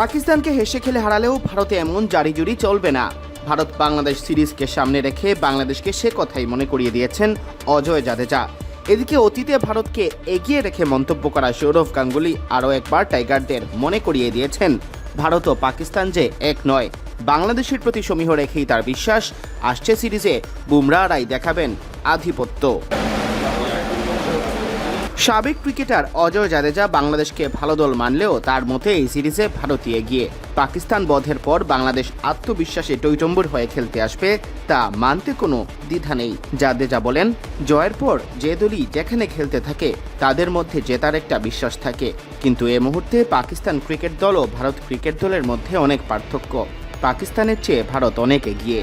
পাকিস্তানকে হেসে খেলে হারালেও ভারতে এমন জারিজুরি চলবে না। ভারত বাংলাদেশ সিরিজকে সামনে রেখে বাংলাদেশকে সে কথাই মনে করিয়ে দিয়েছেন অজয় জাদেজা। এদিকে অতীতে ভারতকে এগিয়ে রেখে মন্তব্য করা সৌরভ গাঙ্গুলি আরও একবার টাইগারদের মনে করিয়ে দিয়েছেন, ভারত ও পাকিস্তান যে এক নয়, বাংলাদেশের প্রতি সমীহ রেখেই তার বিশ্বাস, আসছে সিরিজে বুমরারাই দেখাবেন আধিপত্য। সাবেক ক্রিকেটার অজয় জাদেজা বাংলাদেশকে ভালো দল মানলেও তার মতে এই সিরিজে ভারতীয় এগিয়ে। পাকিস্তান বধের পর বাংলাদেশ আত্মবিশ্বাসে টৈটম্বুর হয়ে খেলতে আসবে, তা মানতে কোনো দ্বিধা নেই। জাদেজা বলেন, জয়ের পর যে দলই যেখানে খেলতে থাকে, তাদের মধ্যে জেতার একটা বিশ্বাস থাকে। কিন্তু এ মুহূর্তে পাকিস্তান ক্রিকেট দল ও ভারত ক্রিকেট দলের মধ্যে অনেক পার্থক্য। পাকিস্তানের চেয়ে ভারত অনেক এগিয়ে।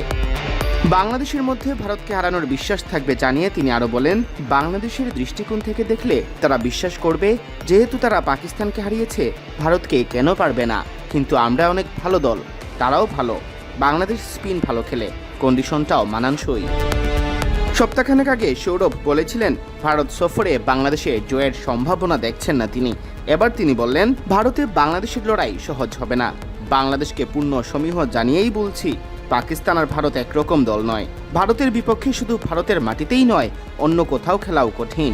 বাংলাদেশের মধ্যে ভারতকে হারানোর বিশ্বাস থাকবে জানিয়ে তিনি আরও বলেন, বাংলাদেশের দৃষ্টিকোণ থেকে দেখলে তারা বিশ্বাস করবে, যেহেতু তারা পাকিস্তানকে হারিয়েছে, ভারতকে কেন পারবে না। কিন্তু আমরা অনেক ভালো দল, তারাও ভালো। বাংলাদেশ স্পিন ভালো খেলে, কন্ডিশনটাও মানানসই। সপ্তাহখানেক আগে সৌরভ বলেছিলেন, ভারত সফরে বাংলাদেশে জয়ের সম্ভাবনা দেখছেন না তিনি। এবার তিনি বললেন, ভারতে বাংলাদেশের লড়াই সহজ হবে না। বাংলাদেশকে পূর্ণ সমীহ জানিয়েই বলছি পাকিস্তান আর ভারত একরকম দল নয়। ভারতের বিপক্ষে শুধু ভারতের মাটিতেই নয়, অন্য কোথাও খেলাও কঠিন।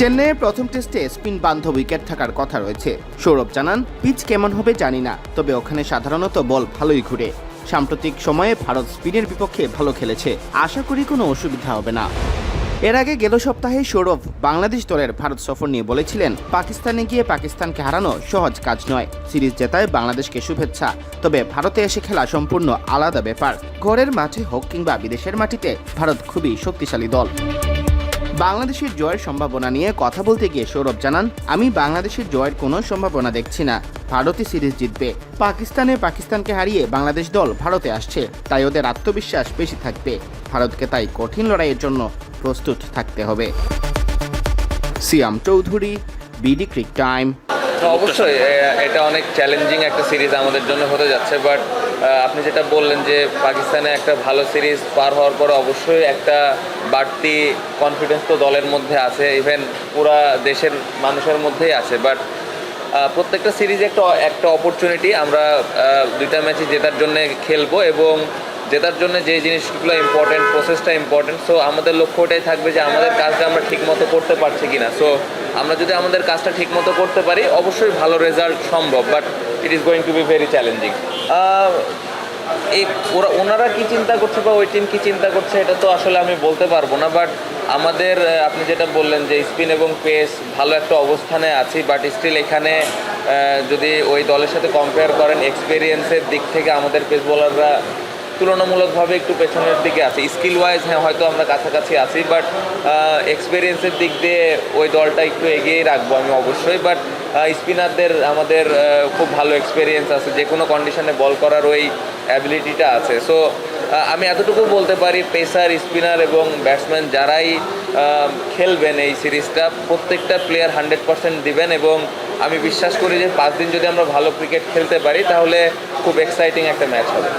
চেন্নাইয়ের প্রথম টেস্টে স্পিন বান্ধব উইকেট থাকার কথা রয়েছে। সৌরভ জানান, পিচ কেমন হবে জানি না, তবে ওখানে সাধারণত বল ভালোই ঘুরে। সাম্প্রতিক সময়ে ভারত স্পিনের বিপক্ষে ভালো খেলেছে। আশা করি কোনো অসুবিধা হবে না। এর আগে গেল সপ্তাহে সৌরভ বাংলাদেশ দলের ভারত সফর নিয়ে বলেছিলেন, পাকিস্তানে গিয়ে পাকিস্তানকে হারানো সহজ কাজ নয়। সিরিজ জেতায় বাংলাদেশকে শুভেচ্ছা। তবে ভারতে এসে খেলা সম্পূর্ণ আলাদা ব্যাপার। ঘরের মাঠে হোক কিংবা বিদেশের মাটিতে, ভারত খুবই শক্তিশালী দল। বাংলাদেশের জয়ের সম্ভাবনা নিয়ে কথা বলতে গিয়ে সৌরভ জানান, আমি বাংলাদেশের জয়ের কোনো সম্ভাবনা দেখছি না। ভারতই সিরিজ জিতবে। পাকিস্তানে পাকিস্তানকে হারিয়ে বাংলাদেশ দল ভারতে আসছে, তাই ওদের আত্মবিশ্বাস বেশি থাকবে। ভারতকে তাই কঠিন লড়াইয়ের জন্য প্রস্তুত থাকতে হবে। Siam Chowdhury, BD cric time. অবশ্যই এটা অনেক চ্যালেঞ্জিং একটা সিরিজ আমাদের জন্য হতে যাচ্ছে বাট আপনি যেটা বললেন যে পাকিস্তানে একটা ভালো সিরিজ পার হওয়ার পরে অবশ্যই একটা বাড়তি কনফিডেন্স তো দলের মধ্যে আছে ইভেন পুরা দেশের মানুষের মধ্যেই আছে বাট প্রত্যেকটা সিরিজ একটা একটা অপরচুনিটি আমরা দুইটা ম্যাচই জেতার জন্য খেলব এবং জেতার জন্য যে জিনিসগুলো ইম্পর্টেন্ট প্রসেসটা ইম্পর্টেন্ট সো আমাদের লক্ষ্য ওটাই থাকবে যে আমাদের কাজটা আমরা ঠিকমতো করতে পারছি কিনা। সো আমরা যদি আমাদের কাজটা ঠিকমতো করতে পারি, অবশ্যই ভালো রেজাল্ট সম্ভব but it is going to be very challenging এই ওরা, ওনারা কী চিন্তা করছে বা ওই টিম কি চিন্তা করছে, এটা তো আসলে আমি বলতে পারব না বাট আমাদের আপনি যেটা বললেন যে স্পিন এবং পেস ভালো একটা অবস্থানে আছি বাট স্টিল এখানে যদি ওই দলের সাথে কম্পেয়ার করেন এক্সপিরিয়েন্সের দিক থেকে আমাদের পেস বোলাররা তুলনামূলকভাবে একটু পেছনের দিকে আছে। স্কিল ওয়াইজ হ্যাঁ হয়তো আমরা কাছাকাছি আছি বাট এক্সপিরিয়েন্সের দিক দিয়ে ওই দলটা একটু এগিয়েই রাখব আমি অবশ্যই বাট স্পিনারদের আমাদের খুব ভালো এক্সপিরিয়েন্স আছে। যে কোনো কন্ডিশনে বল করার ওই অ্যাবিলিটিটা আছে। সো আমি এতটুকু বলতে পারি পেসার স্পিনার এবং ব্যাটসম্যান যারাই খেলবেন এই সিরিজটা, প্রত্যেকটা প্লেয়ার হান্ড্রেড পার্সেন্ট দিবেন এবং আমি বিশ্বাস করি যে পাঁচ দিন যদি আমরা ভালো ক্রিকেট খেলতে পারি, তাহলে খুব এক্সাইটিং একটা ম্যাচ হবে।